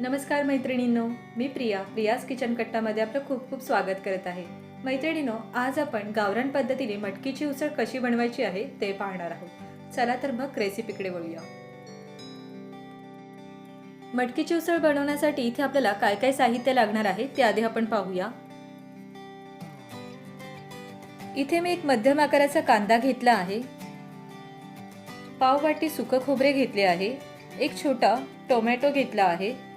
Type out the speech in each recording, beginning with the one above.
नमस्कार मैत्रिणींनो मी प्रिया प्रियाज किचन कट्टामध्ये आपलं खूप खूप स्वागत करत आहे. मैत्रिणींनो आज आपण गावरान पद्धतीने मटकीची उसळ कशी बनवायची आहे ते पाहणार आहोत. चला तर मग रेसिपीकडे वळूया. मटकीची उसळ बनवण्यासाठी इथे आपल्याला काय काय साहित्य लागणार आहे ते आधी आपण पाहूया. इथे मी एक मध्यम आकाराचा कांदा घेतला आहे. पाव वाटी सुकं खोबरे घेतले आहे. एक छोटा टोमॅटो घेतला आहे.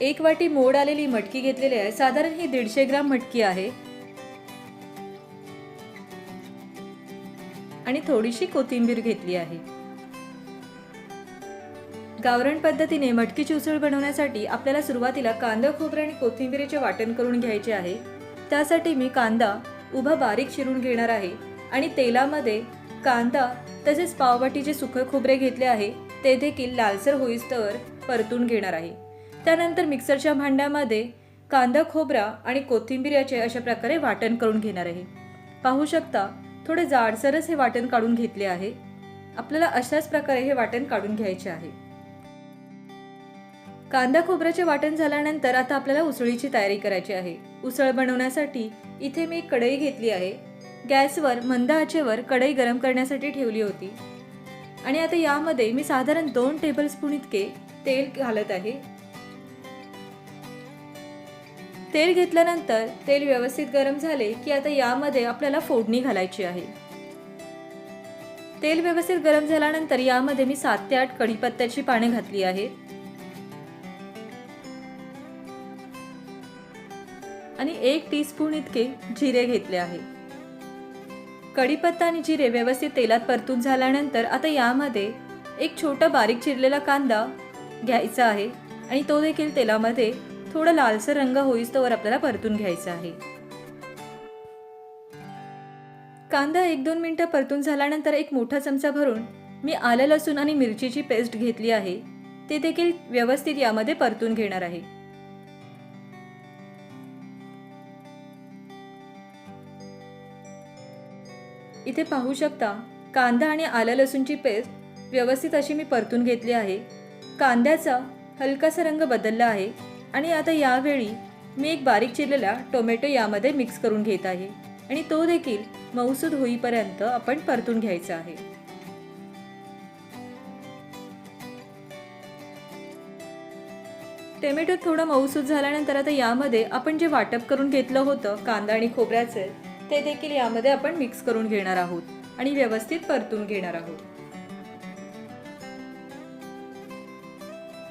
एक वाटी मोड आलेली मटकी घेतलेली आहे. साधारण ही दीडशे ग्राम मटकी आहे. आणि थोडीशी कोथिंबीर घेतली आहे. गावरण पद्धतीने मटकीची उसळ बनवण्यासाठी आपल्याला सुरुवातीला कांदा खोबरं आणि कोथिंबीरीचे वाटण करून घ्यायचे आहे. त्यासाठी मी कांदा उभा बारीक चिरून घेणार आहे आणि तेलामध्ये कांदा तसेच पाववाटीचे सुखे खोबरे घेतले आहे. ते देखील लालसर होईस्तवर परतून घेणार आहे. त्यानंतर मिक्सरच्या भांड्यामध्ये कांदा खोबरा आणि कोथिंबीर याचे अशा प्रकारे वाटण करून घेणार आहे. पाहू शकता थोडे जाडसरच हे वाटण काढून घेतले आहे. आपल्याला अशाच प्रकारे हे वाटण काढून घ्यायचे आहे. कांदा खोबऱ्याचे वाटण झाल्यानंतर आता आपल्याला उसळीची तयारी करायची आहे. उसळ बनवण्यासाठी इथे मी एक कढई घेतली आहे. गॅसवर मंद आचेवर कढई गरम करण्यासाठी ठेवली होती. आणि आता यामध्ये मी साधारण दोन टेबलस्पून इतके तेल घालत आहे. तेल घेतल्यानंतर तेल व्यवस्थित गरम झाले की आता यामध्ये आपल्याला फोडणी घालायची आहे. तेल व्यवस्थित गरम झाल्यानंतर यामध्ये मी सात ते आठ कढीपत्त्याची पाने घातली आहेत. आणि एक टीस्पून इतके जिरे घेतले आहे. कढीपत्ता आणि जिरे व्यवस्थित तेलात परतून झाल्यानंतर आता यामध्ये एक छोटा बारीक चिरलेला कांदा घ्यायचा आहे आणि तो देखील तेलामध्ये थोडा लालसर रंग होईस्तोवर आपल्याला परतून घ्यायचा आहे. कांदा एक दोन मिनटं परतून झाल्यानंतर एक मोठा चमचा भरून मी आलं लसूण आणि मिरचीची पेस्ट घेतली आहे. ते देखील व्यवस्थित यामध्ये परतून घेणार आहे. इथे पाहू शकता कांदा आणि आलं लसूणची पेस्ट व्यवस्थित अशी मी परतून घेतली आहे. कांद्याचा हलकासा रंग बदलला आहे. आणि आता यावेळी मी एक बारीक चिरलेला टोमॅटो यामध्ये मिक्स करून घेत आहे आणि तो देखील मऊसूद होईपर्यंत आपण परतून घ्यायचा आहे. टोमॅटो थोडं मऊसूद झाल्यानंतर आता यामध्ये आपण जे वाटप करून घेतलं होतं कांदा आणि खोबऱ्याचे ते देखील यामध्ये आपण मिक्स करून घेणार आहोत आणि व्यवस्थित परतून घेणार आहोत.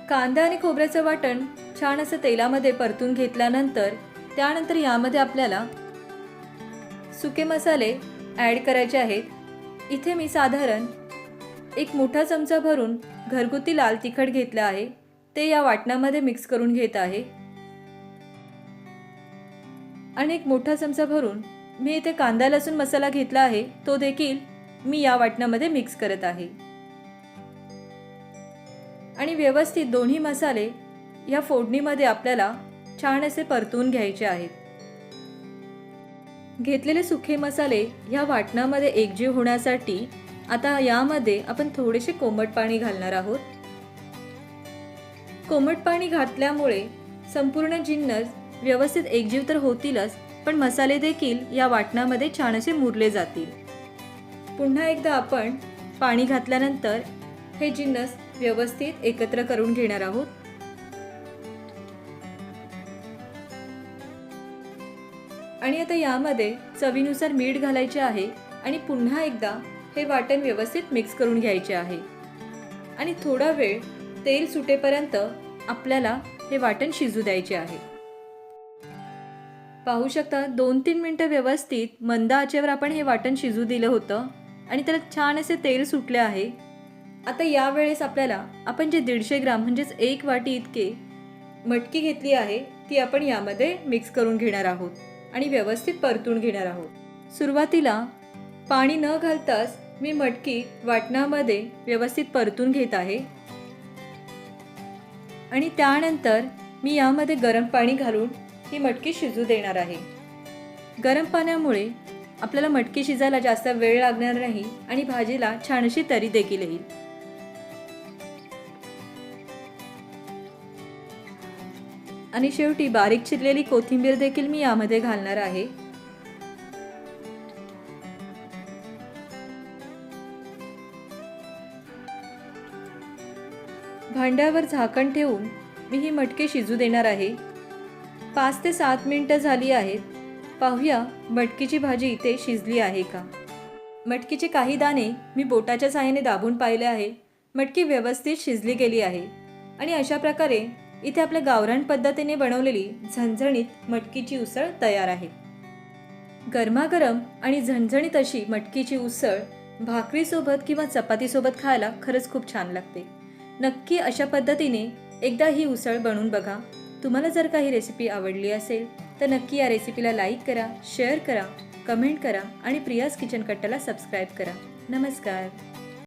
कांदा आणि खोबऱ्याचं वाटण छान असं तेलामध्ये परतून घेतल्यानंतर त्यानंतर यामध्ये आपल्याला सुके मसाले ॲड करायचे आहेत. इथे मी साधारण एक मोठा चमचा भरून घरगुती लाल तिखट घेतलं आहे. ते या वाटणामध्ये मिक्स करून घेत आहे. आणि एक मोठा चमचा भरून मी इथे कांदा लसूण मसाला घेतला आहे. तो देखील मी या वाटणामध्ये मिक्स करत आहे. आणि व्यवस्थित दोन्ही मसाले या फोडणीमध्ये आपल्याला छान असे परतून घ्यायचे आहेत. घेतलेले सुखे मसाले ह्या वाटणामध्ये एकजीव होण्यासाठी आता यामध्ये आपण थोडेसे कोमट पाणी घालणार आहोत. कोमट पाणी घातल्यामुळे संपूर्ण जिन्नस व्यवस्थित एकजीव तर होतीलच पण मसाले देखील या वाटणामध्ये छान असे मुरले जातील. पुन्हा एकदा आपण पाणी घातल्यानंतर हे जिन्नस व्यवस्थित एकत्र करून घेणार आहोत. आणि आता यामध्ये चवीनुसार मीठ घालायचे आहे आणि पुन्हा एकदा हे वाटण व्यवस्थित मिक्स करून घ्यायचे आहे. आणि थोडा वेळ तेल सुटेपर्यंत आपल्याला हे वाटण शिजू द्यायचे आहे. पाहू शकता दोन तीन मिनटं व्यवस्थित मंद आचेवर आपण हे वाटण शिजू दिलं होतं आणि त्याला छान असे तेल सुटले आहे. आता यावेळेस आपल्याला आपण जे दीडशे ग्राम म्हणजेच एक वाटी इतके मटकी घेतली आहे ती आपण यामध्ये मिक्स करून घेणार आहोत. आणि व्यवस्थित परतून घेणार आहोत. सुरुवातीला पाणी न घालताच मी मटकी वाटणामध्ये व्यवस्थित परतून घेत आहे. आणि त्यानंतर मी यामध्ये गरम पाणी घालून ही मटकी शिजू देणार आहे. गरम पाण्यामुळे आपल्याला मटकी शिजायला जास्त वेळ लागणार नाही आणि भाजीला छानशी तरी देखील येईल. आणि शेवटी बारीक चिरलेली कोथिंबीर देखील मी यामध्ये घालणार आहे. भांड्यावर झाकण ठेवून मी ही मटके शिजू देणार आहे. पाच ते सात मिनटं झाली आहेत. पाहूया मटकीची भाजी इथे शिजली आहे का? मटकीचे काही दाणे मी बोटाच्या साहाय्याने दाबून पाहिले आहे. मटकी व्यवस्थित शिजली गेली आहे. आणि अशा प्रकारे इथे आपल्या गावरान पद्धतीने बनवलेली झणझणीत मटकीची उसळ तयार आहे. गरमागरम आणि झणझणीत अशी मटकीची उसळ भाकरीसोबत किंवा चपातीसोबत खायला खरंच खूप छान लागते. नक्की अशा पद्धतीने एकदा ही उसळ बनवून बघा. तुम्हाला जर काही रेसिपी आवडली असेल तर नक्की या रेसिपीला लाईक करा शेअर करा कमेंट करा आणि प्रियास किचन कट्टाला सबस्क्राईब करा. नमस्कार.